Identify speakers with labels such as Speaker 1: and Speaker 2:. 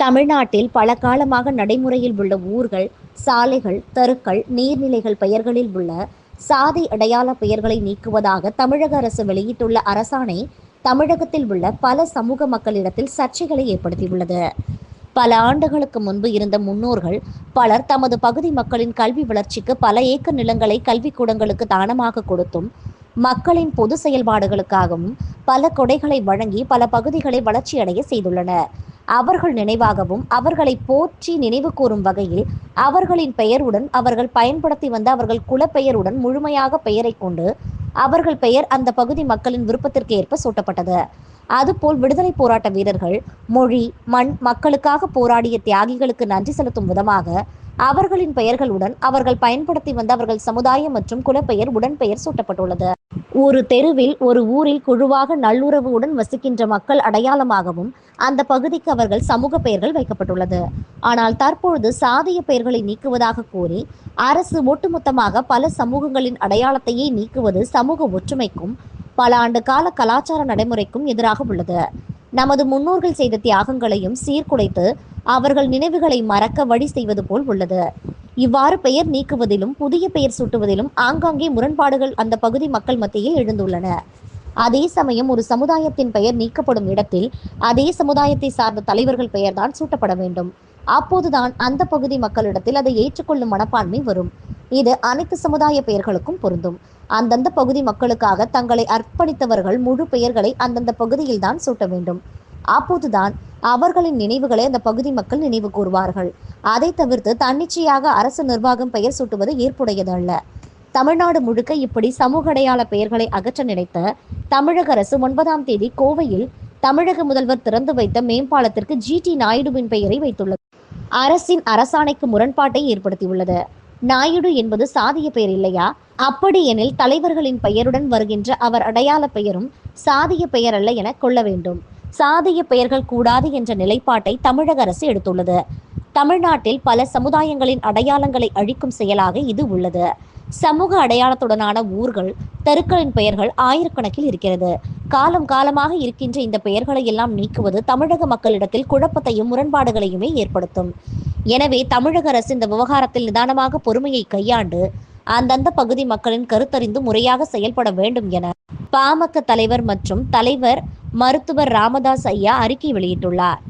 Speaker 1: தமிழ்நாட்டில் பல காலமாக நடைமுறையில் உள்ள ஊர்கள் சாலைகள் தெருக்கள் நீர்நிலைகள் பெயர்களில் உள்ள சாதி அடையாள பெயர்களை நீக்குவதாக தமிழக அரசு வெளியிட்டுள்ள அரசாணை தமிழகத்தில் உள்ள பல சமூக மக்களிடத்தில் சர்ச்சைகளை ஏற்படுத்தியுள்ளது. பல ஆண்டுகளுக்கு முன்பு இருந்த முன்னோர்கள் பலர் தமது பகுதி மக்களின் கல்வி வளர்ச்சிக்கு பல ஏக்கர் நிலங்களை கல்விக்கூடங்களுக்கு தானமாக கொடுத்தும் மக்களின் பொது செயல்பாடுகளுக்காகவும் பல கொடைகளை வழங்கி பல பகுதிகளை வளர்ச்சியடைய செய்துள்ளனர். அவர்கள் நினைவாகவும் அவர்களை போற்றி நினைவு கூறும் வகையில் அவர்களின் பெயருடன் அவர்கள் பயன்படுத்தி வந்த அவர்கள் குலப்பெயருடன் முழுமையாக பெயரை கொண்டு அவர்கள் பெயர் அந்த பகுதி மக்களின் விருப்பத்திற்கு ஏற்ப சூட்டப்பட்டது. அதுபோல் விடுதலை போராட்ட வீரர்கள் மொழி மண் மக்களுக்காக போராடிய தியாகிகளுக்கு நன்றி செலுத்தும் விதமாக அவர்களின் பெயர்களுடன் அவர்கள் பயன்படுத்தி வந்த அவர்கள் சமுதாயம் மற்றும் குலப்பெயர் உடன்பெயர் சூட்டப்பட்டுள்ளது. ஒரு தெருவில் ஒரு ஊரில் குழுவாக நல்லுறவுடன் வசிக்கின்ற மக்கள் அடையாளமாகவும் அந்த பகுதிக்கு அவர்கள் சமூக பெயர்கள் வைக்கப்பட்டுள்ளது. ஆனால் தற்பொழுது சாதிய பெயர்களை நீக்குவதாக கூறி அரசு ஒட்டுமொத்தமாக பல சமூகங்களின் அடையாளத்தையே நீக்குவது சமூக ஒற்றுமைக்கும் பல ஆண்டு கால கலாச்சார நடைமுறைக்கும் எதிராக உள்ளது. நமது முன்னோர்கள் செய்த தியாகங்களையும் சீர்குலைத்து அவர்கள் நினைவுகளை மறக்க வழி செய்வது போல் உள்ளது. இவ்வாறு பெயர் நீக்குவதிலும் புதிய பெயர் சூட்டுவதிலும் ஆங்காங்கே முரண்பாடுகள் அந்த பகுதி மக்கள் மத்தியில் எழுந்துள்ளன. அதே சமயம் ஒரு சமுதாயத்தின் பெயர் நீக்கப்படும் இடத்தில் அதே சமுதாயத்தை சார்ந்த தலைவர்கள் பெயர்தான் சூட்டப்பட வேண்டும். அப்போதுதான் அந்த பகுதி மக்களிடத்தில் அதை ஏற்றுக்கொள்ளும் மனப்பான்மை வரும். இது அனைத்து சமுதாய பெயர்களுக்கும் பொருந்தும். அந்தந்த பகுதி மக்களுக்காக தங்களை அர்ப்பணித்தவர்கள் முழு பெயர்களை அந்தந்த பகுதியில் தான் சூட்ட வேண்டும். அப்போதுதான் அவர்களின் நினைவுகளை அந்த பகுதி மக்கள் நினைவு கூறுவார்கள். அதை தவிர்த்து தன்னிச்சையாக அரசு நிர்வாகம் பெயர் சூட்டுவது ஏற்புடையது அல்ல. தமிழ்நாடு முழுக்க இப்படி சமூக அடையாள பெயர்களை அகற்ற நினைத்த தமிழக அரசு ஒன்பதாம் தேதி கோவையில் தமிழக முதல்வர் திறந்து வைத்த மேம்பாலத்திற்கு ஜி டி நாயுடுவின் பெயரை வைத்துள்ளது. அரசின் அரசாணைக்கு முரண்பாட்டை ஏற்படுத்தியுள்ளது. நாயுடு என்பது சாதிய பெயர் இல்லையா? அப்படி எனில் தலைவர்களின் பெயருடன் வருகின்ற அவர் அடையாள பெயரும் சாதிய பெயர் அல்ல என கொள்ள வேண்டும். சாதிய பெயர்கள் கூடாது என்ற நிலைப்பாட்டை தமிழக அரசு எடுத்துள்ளது. தமிழ்நாட்டில் பல சமுதாயங்களின் அடையாளங்களை அழிக்கும் செயலாக இது உள்ளது. சமூக அடையாளத்துடனான ஊர்கள் தெருக்களின் பெயர்கள் ஆயிரக்கணக்கில் இருக்கிறது. காலம் காலமாக இருக்கின்ற இந்த பெயர்களை எல்லாம் நீக்குவது தமிழக மக்களிடத்தில் குழப்பத்தையும் முரண்பாடுகளையுமே ஏற்படுத்தும். எனவே தமிழக அரசு இந்த விவகாரத்தில் நிதானமாக பொறுமையை கையாண்டு அந்தந்த பகுதி மக்களின் கருத்தறிந்து முறையாக செயல்பட வேண்டும் என பாமக தலைவர் மற்றும் தலைவர் மருத்துவர் ராமதாஸ் ஐயா அறிக்கை வெளியிட்டுள்ளார்.